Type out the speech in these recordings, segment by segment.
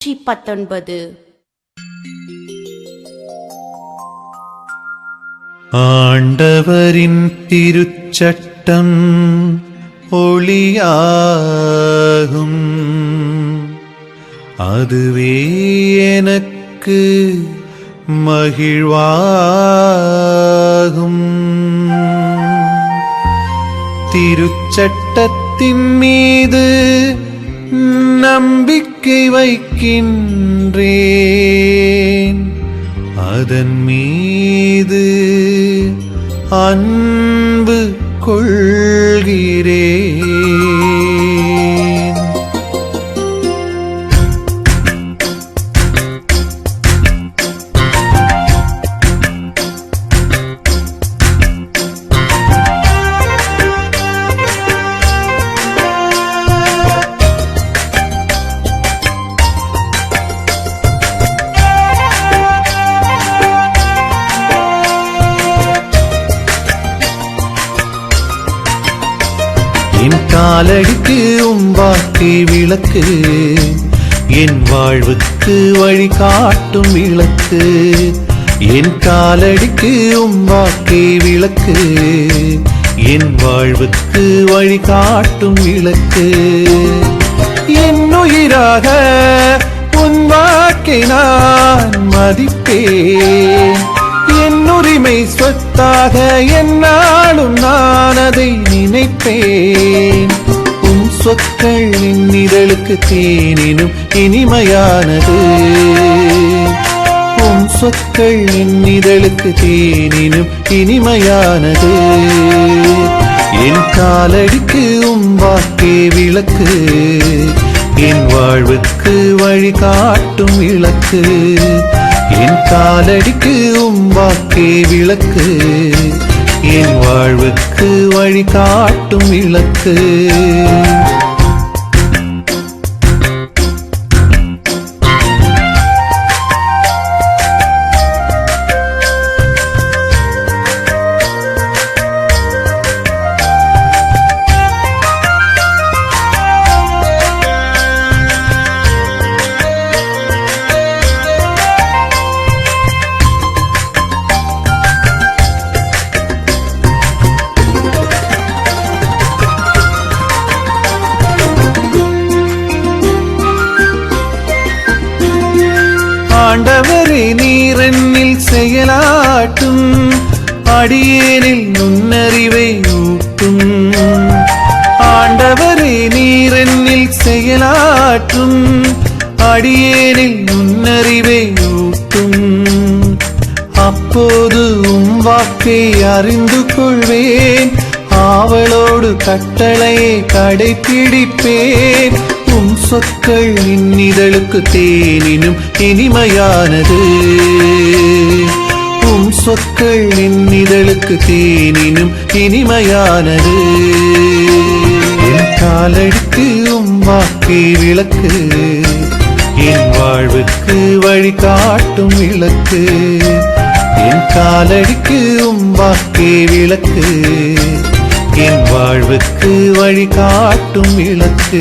நூற்றி பத்தொன்பது ஆண்டவரின் திருச்சட்டம் ஒளியாகும். அதுவே எனக்கு மகிழ்வாகும். திருச்சட்டத்தின் மீது நம்பிக்கை வைக்கின்றேன். அதன் மீது அன்பு கொள்கிறேன். என் காலடிக்கு உம் வாக்கு விளக்கு என் வாழ்வுக்கு வழி காட்டும் விளக்கு என் காலடிக்கு உம் உம்பாக்கி விளக்கு என் வாழ்வுக்கு வழி காட்டும் விளக்கு. என் உயிராக உன் வாக்கை நான் மதிப்பேன். உண்மை சொத்தாக என்னாலும் நான் அதை நினைப்பேன். உன் சொற்கள் என் தேனினும் இனிமையானது. உன் சொற்கள் என் தேனினும் இனிமையானது. என் காலடிக்கு உம் வாக்கே விளக்கு. என் வாழ்வுக்கு வழிகாட்டும் விளக்கு. என் காலடிக்கு உம்பாக்கே விளக்கு. என் வாழ்வுக்கு வழிகாட்டும் விளக்கு. ஆண்டவரே நீரென்னில் செயலாட்டும் அடியேனில் நுண்ணறிவை ஊட்டும். ஆண்டவரே நீரென்னில் செயலாற்றும் அடியேனில் நுண்ணறிவை ஊட்டும். அப்போது உம் வாக்கை அறிந்து கொள்வேன். ஆவலோடு கட்டளையை கடைபிடிப்பேன் உன் சொற்கள் என் தேனினும் இனிமையானது. உன் சொற்கள் என் தேனினும் இனிமையானது. என் காலடிக்கு உம் வாக்கே விளக்கு என் வாழ்வுக்கு வழி காட்டும் விளக்கு. என் காலடிக்கு உம் வாக்கே விளக்கு வாழ்வுக்கு வழிகாட்டும் விளக்கு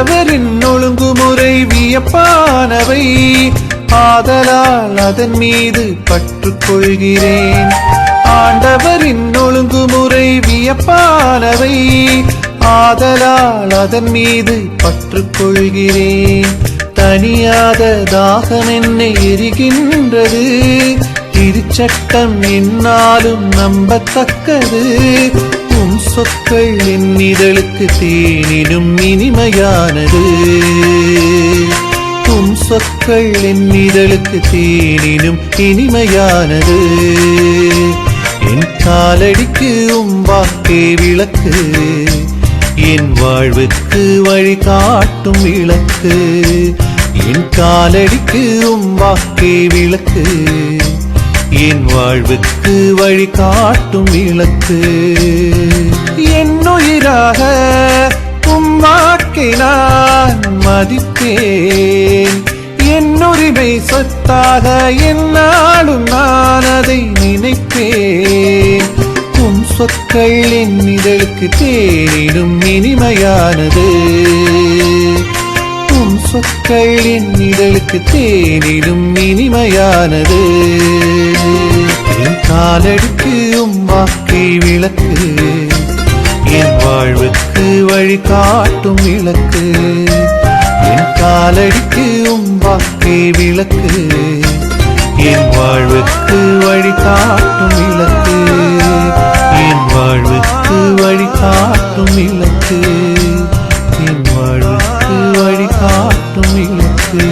ஆண்டவரின் ஒழுங்குமுறை வியப்பானவை. ஆதலால் அதன் மீது பற்றுக்கொள்கிறேன் ஆண்டவரின் ஒழுங்குமுறை வியப்பானவை. ஆதலால் அதன் மீது பற்றுக்கொள்கிறேன் தனியாத தாகம் என்னை எரிகின்றது. திருச்சட்டம் என்னாலும் நம்பத்தக்கது. சொற்கள் என் இதழுக்கு தேனினும் இனிமையானது. உம் சொற்கள் என் இதழுக்கு தேனினும் இனிமையானது. என் காலடிக்கு உம் வாக்கே விளக்கு. என் வாழ்வுக்கு வழி காட்டும் விளக்கு. என் காலடிக்கு உம் வாக்கே விளக்கு. என் வாழ்வுக்கு வழி காட்டும் விளக்கு. எதிராக உயிராக நான் மதிப்பேன் என் உரிமை சொத்தாக என்னாலும் நான் அதை நினைப்பேன். உம் சொற்கள் என் இதழுக்கு தேரிடும் இனிமையானது. உம் சொற்கள் என் இதழுக்கு தேரிடும் இனிமையானது. என் காலடிக்கு உம் வாக்கை விளக்கு. வாழ்வுக்கு வழிகாட்டும் விளக்கு என் காலடிக்கு உம்பாக்கே விளக்கு. என் வாழ்வுக்கு வழிகாட்டும் விளக்கு என் வாழ்வுக்கு வழிகாட்டும் விளக்கு என் வாழ்வுக்கு வழிகாட்டும் விளக்கு